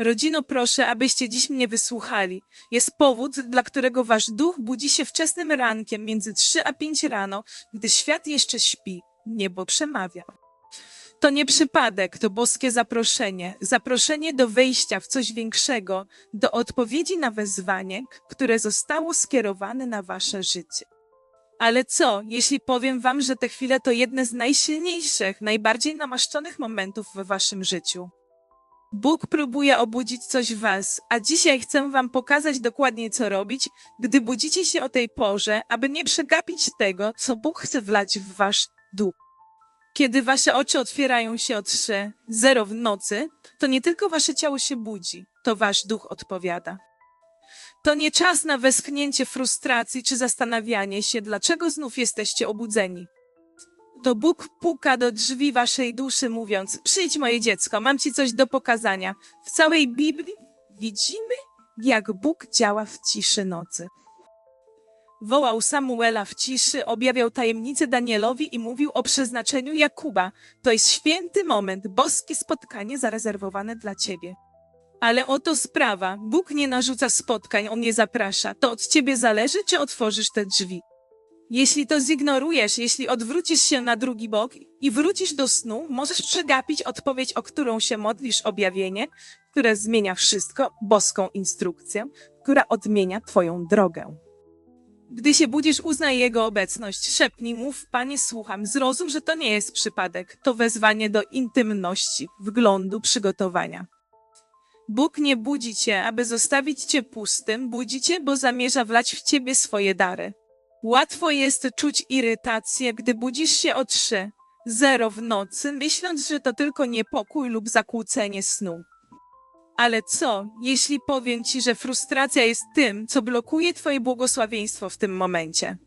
Rodzino, proszę, abyście dziś mnie wysłuchali. Jest powód, dla którego wasz duch budzi się wczesnym rankiem między 3 a 5 rano, gdy świat jeszcze śpi. Niebo przemawia. To nie przypadek, to boskie zaproszenie. Zaproszenie do wejścia w coś większego, do odpowiedzi na wezwanie, które zostało skierowane na wasze życie. Ale co, jeśli powiem wam, że te chwile to jedne z najsilniejszych, najbardziej namaszczonych momentów w waszym życiu? Bóg próbuje obudzić coś w was, a dzisiaj chcę wam pokazać dokładnie co robić, gdy budzicie się o tej porze, aby nie przegapić tego, co Bóg chce wlać w wasz duch. Kiedy wasze oczy otwierają się o trzy, zero w nocy, to nie tylko wasze ciało się budzi, to wasz duch odpowiada. To nie czas na westchnięcie frustracji czy zastanawianie się, dlaczego znów jesteście obudzeni. To Bóg puka do drzwi waszej duszy, mówiąc: Przyjdź, moje dziecko, mam ci coś do pokazania. W całej Biblii widzimy, jak Bóg działa w ciszy nocy. Wołał Samuela w ciszy, objawiał tajemnicę Danielowi i mówił o przeznaczeniu Jakuba. To jest święty moment, boskie spotkanie zarezerwowane dla ciebie. Ale oto sprawa. Bóg nie narzuca spotkań, on nie zaprasza. To od ciebie zależy, czy otworzysz te drzwi. Jeśli to zignorujesz, jeśli odwrócisz się na drugi bok i wrócisz do snu, możesz przegapić odpowiedź, o którą się modlisz, objawienie, które zmienia wszystko, boską instrukcję, która odmienia twoją drogę. Gdy się budzisz, uznaj Jego obecność, szepnij, mów, Panie, słucham, zrozum, że to nie jest przypadek, to wezwanie do intymności, wglądu, przygotowania. Bóg nie budzi cię, aby zostawić cię pustym, budzi cię, bo zamierza wlać w ciebie swoje dary. Łatwo jest czuć irytację, gdy budzisz się o trzy, zero w nocy, myśląc, że to tylko niepokój lub zakłócenie snu. Ale co, jeśli powiem ci, że frustracja jest tym, co blokuje twoje błogosławieństwo w tym momencie?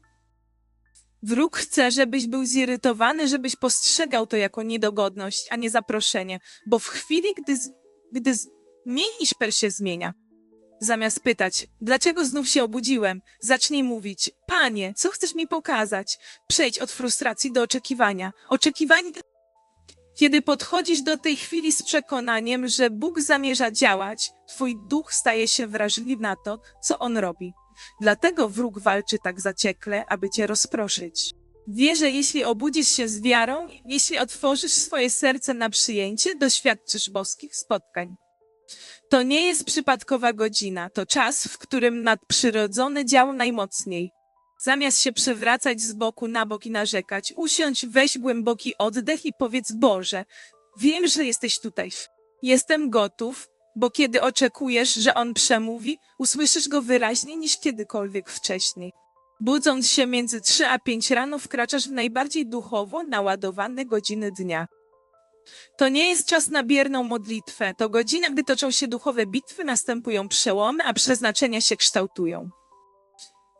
Wróg chce, żebyś był zirytowany, żebyś postrzegał to jako niedogodność, a nie zaproszenie, bo w chwili, gdy, z- gdy zmienisz per się zmienia. Zamiast pytać, dlaczego znów się obudziłem, zacznij mówić, panie, co chcesz mi pokazać? Przejdź od frustracji do oczekiwania. Oczekiwanie kiedy podchodzisz do tej chwili z przekonaniem, że Bóg zamierza działać, twój duch staje się wrażliwy na to, co on robi. Dlatego wróg walczy tak zaciekle, aby cię rozproszyć. Wie, że jeśli obudzisz się z wiarą, jeśli otworzysz swoje serce na przyjęcie, doświadczysz boskich spotkań. To nie jest przypadkowa godzina, to czas, w którym nadprzyrodzone działa najmocniej. Zamiast się przewracać z boku na bok i narzekać, usiądź, weź głęboki oddech i powiedz Boże, wiem, że jesteś tutaj. Jestem gotów, bo kiedy oczekujesz, że On przemówi, usłyszysz Go wyraźniej niż kiedykolwiek wcześniej. Budząc się między 3 a 5 rano, wkraczasz w najbardziej duchowo naładowane godziny dnia. To nie jest czas na bierną modlitwę, to godzina, gdy toczą się duchowe bitwy, następują przełomy, a przeznaczenia się kształtują.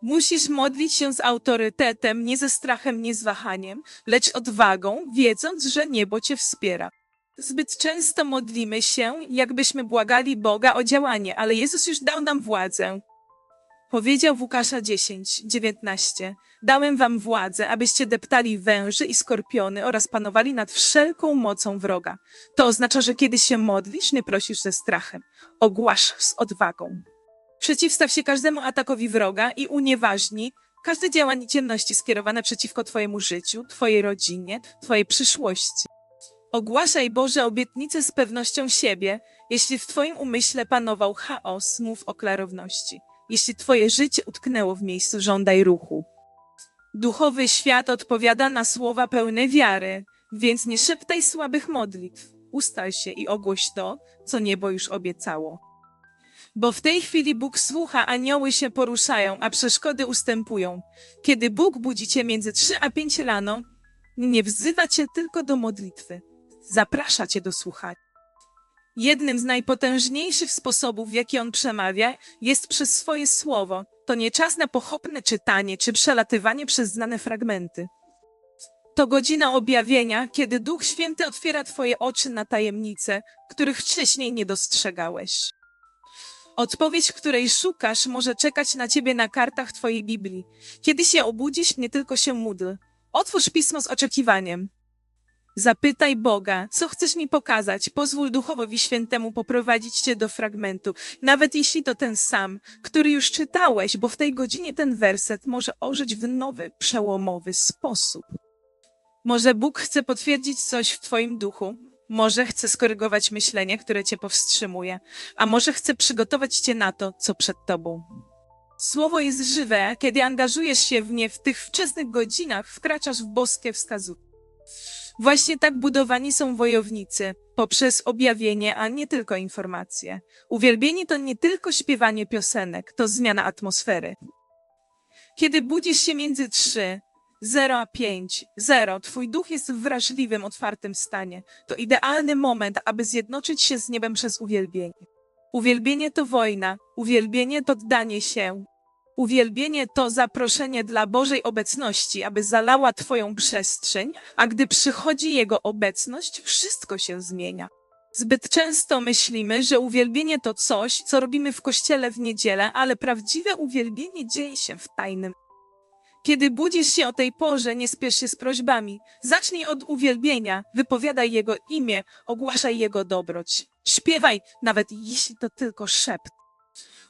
Musisz modlić się z autorytetem, nie ze strachem, nie z wahaniem, lecz odwagą, wiedząc, że niebo cię wspiera. Zbyt często modlimy się, jakbyśmy błagali Boga o działanie, ale Jezus już dał nam władzę. Powiedział w Łukasza 10, 19. Dałem wam władzę, abyście deptali węży i skorpiony oraz panowali nad wszelką mocą wroga. To oznacza, że kiedy się modlisz, nie prosisz ze strachem. Ogłaszasz z odwagą. Przeciwstaw się każdemu atakowi wroga i unieważnij każde działanie ciemności skierowane przeciwko Twojemu życiu, Twojej rodzinie, Twojej przyszłości. Ogłaszaj Boże obietnice z pewnością siebie. Jeśli w Twoim umyśle panował chaos, mów o klarowności. Jeśli Twoje życie utknęło w miejscu, żądaj ruchu. Duchowy świat odpowiada na słowa pełne wiary, więc nie szeptaj słabych modlitw. Ustal się i ogłoś to, co niebo już obiecało. Bo w tej chwili Bóg słucha, anioły się poruszają, a przeszkody ustępują. Kiedy Bóg budzi cię między 3 a 5 rano, nie wzywa cię tylko do modlitwy. Zaprasza cię do słuchania. Jednym z najpotężniejszych sposobów, w jaki on przemawia, jest przez swoje słowo. To nie czas na pochopne czytanie czy przelatywanie przez znane fragmenty. To godzina objawienia, kiedy Duch Święty otwiera Twoje oczy na tajemnice, których wcześniej nie dostrzegałeś. Odpowiedź, której szukasz, może czekać na ciebie na kartach twojej Biblii. Kiedy się obudzisz, nie tylko się módl. Otwórz pismo z oczekiwaniem. Zapytaj Boga, co chcesz mi pokazać. Pozwól Duchowi Świętemu poprowadzić cię do fragmentu, nawet jeśli to ten sam, który już czytałeś, bo w tej godzinie ten werset może ożyć w nowy, przełomowy sposób. Może Bóg chce potwierdzić coś w Twoim duchu, może chce skorygować myślenie, które Cię powstrzymuje, a może chce przygotować Cię na to, co przed Tobą. Słowo jest żywe, kiedy angażujesz się w nie w tych wczesnych godzinach, wkraczasz w boskie wskazówki. Właśnie tak budowani są wojownicy, poprzez objawienie, a nie tylko informacje. Uwielbienie to nie tylko śpiewanie piosenek, to zmiana atmosfery. Kiedy budzisz się między trzy, 0 a 5, 0, twój duch jest w wrażliwym, otwartym stanie. To idealny moment, aby zjednoczyć się z niebem przez uwielbienie. Uwielbienie to wojna, uwielbienie to oddanie się. Uwielbienie to zaproszenie dla Bożej obecności, aby zalała Twoją przestrzeń, a gdy przychodzi Jego obecność, wszystko się zmienia. Zbyt często myślimy, że uwielbienie to coś, co robimy w kościele w niedzielę, ale prawdziwe uwielbienie dzieje się w tajnym. Kiedy budzisz się o tej porze, nie spiesz się z prośbami. Zacznij od uwielbienia, wypowiadaj Jego imię, ogłaszaj Jego dobroć. Śpiewaj, nawet jeśli to tylko szept.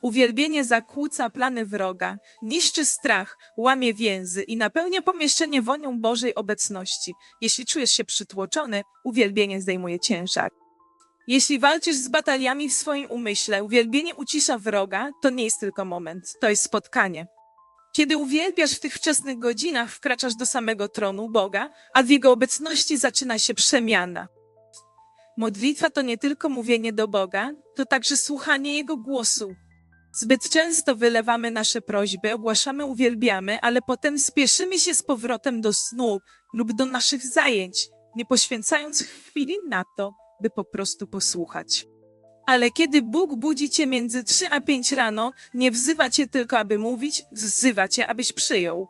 Uwielbienie zakłóca plany wroga, niszczy strach, łamie więzy i napełnia pomieszczenie wonią Bożej obecności. Jeśli czujesz się przytłoczony, uwielbienie zdejmuje ciężar. Jeśli walczysz z bataliami w swoim umyśle, uwielbienie ucisza wroga, to nie jest tylko moment, to jest spotkanie. Kiedy uwielbiasz w tych wczesnych godzinach, wkraczasz do samego tronu Boga, a w Jego obecności zaczyna się przemiana. Modlitwa to nie tylko mówienie do Boga, to także słuchanie Jego głosu. Zbyt często wylewamy nasze prośby, ogłaszamy, uwielbiamy, ale potem spieszymy się z powrotem do snu lub do naszych zajęć, nie poświęcając chwili na to, by po prostu posłuchać. Ale kiedy Bóg budzi cię między 3 a 5 rano, nie wzywa cię tylko, aby mówić, wzywa cię, abyś przyjął.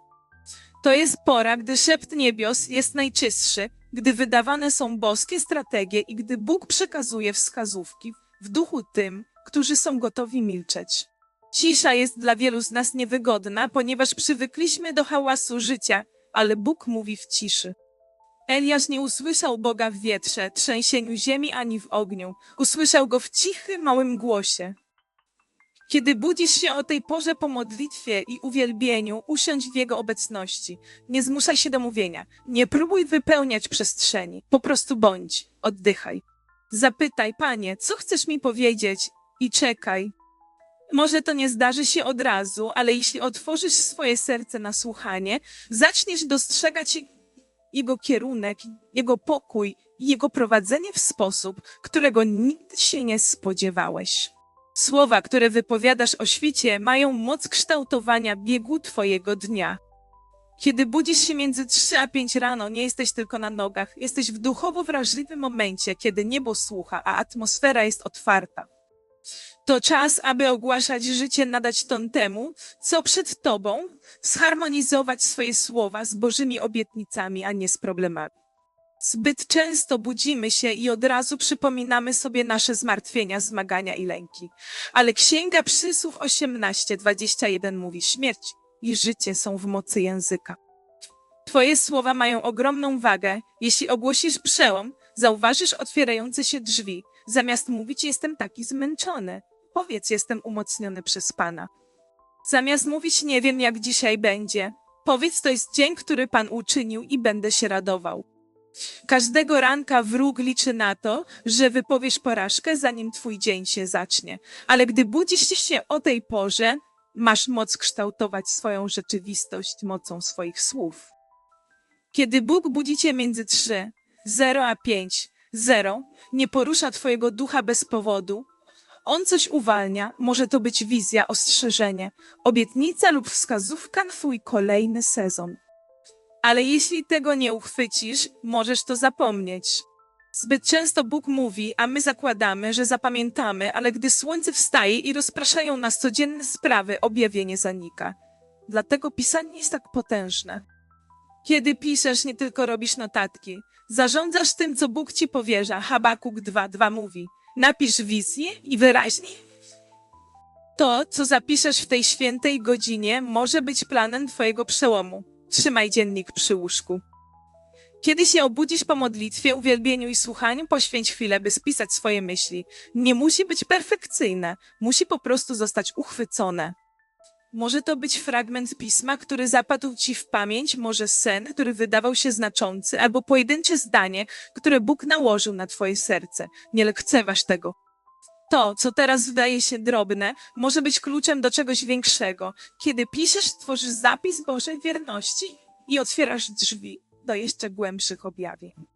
To jest pora, gdy szept niebios jest najczystszy, gdy wydawane są boskie strategie i gdy Bóg przekazuje wskazówki w duchu tym, którzy są gotowi milczeć. Cisza jest dla wielu z nas niewygodna, ponieważ przywykliśmy do hałasu życia, ale Bóg mówi w ciszy. Eliasz nie usłyszał Boga w wietrze, trzęsieniu ziemi ani w ogniu. Usłyszał go w cichym, małym głosie. Kiedy budzisz się o tej porze po modlitwie i uwielbieniu, usiądź w Jego obecności. Nie zmuszaj się do mówienia. Nie próbuj wypełniać przestrzeni. Po prostu bądź. Oddychaj. Zapytaj, Panie, co chcesz mi powiedzieć? I czekaj. Może to nie zdarzy się od razu, ale jeśli otworzysz swoje serce na słuchanie, zaczniesz dostrzegać jego kierunek, jego pokój i jego prowadzenie w sposób, którego nigdy się nie spodziewałeś. Słowa, które wypowiadasz o świcie, mają moc kształtowania biegu Twojego dnia. Kiedy budzisz się między 3 a 5 rano, nie jesteś tylko na nogach, jesteś w duchowo wrażliwym momencie, kiedy niebo słucha, a atmosfera jest otwarta. To czas, aby ogłaszać życie, nadać ton temu, co przed Tobą, zharmonizować swoje słowa z Bożymi obietnicami, a nie z problemami. Zbyt często budzimy się i od razu przypominamy sobie nasze zmartwienia, zmagania i lęki. Ale Księga Przysłów 18:21 mówi: Śmierć i życie są w mocy języka. Twoje słowa mają ogromną wagę. Jeśli ogłosisz przełom, zauważysz otwierające się drzwi. Zamiast mówić, jestem taki zmęczony, powiedz, jestem umocniony przez Pana. Zamiast mówić, nie wiem, jak dzisiaj będzie, powiedz, to jest dzień, który Pan uczynił i będę się radował. Każdego ranka wróg liczy na to, że wypowiesz porażkę, zanim twój dzień się zacznie. Ale gdy budzisz się o tej porze, masz moc kształtować swoją rzeczywistość mocą swoich słów. Kiedy Bóg budzi cię między trzy, zero a pięć, zero, nie porusza twojego ducha bez powodu, on coś uwalnia, może to być wizja, ostrzeżenie, obietnica lub wskazówka na twój kolejny sezon. Ale jeśli tego nie uchwycisz, możesz to zapomnieć. Zbyt często Bóg mówi, a my zakładamy, że zapamiętamy, ale gdy słońce wstaje i rozpraszają nas codzienne sprawy, objawienie zanika. Dlatego pisanie jest tak potężne. Kiedy piszesz, nie tylko robisz notatki. Zarządzasz tym, co Bóg ci powierza. Habakuk 2.2 mówi. Napisz wizję i wyraźnie. To, co zapiszesz w tej świętej godzinie, może być planem twojego przełomu. Trzymaj dziennik przy łóżku. Kiedy się obudzisz po modlitwie, uwielbieniu i słuchaniu, poświęć chwilę, by spisać swoje myśli. Nie musi być perfekcyjne, musi po prostu zostać uchwycone. Może to być fragment pisma, który zapadł ci w pamięć, może sen, który wydawał się znaczący, albo pojedyncze zdanie, które Bóg nałożył na twoje serce. Nie lekceważ tego. To, co teraz wydaje się drobne, może być kluczem do czegoś większego. Kiedy piszesz, tworzysz zapis Bożej wierności i otwierasz drzwi do jeszcze głębszych objawień.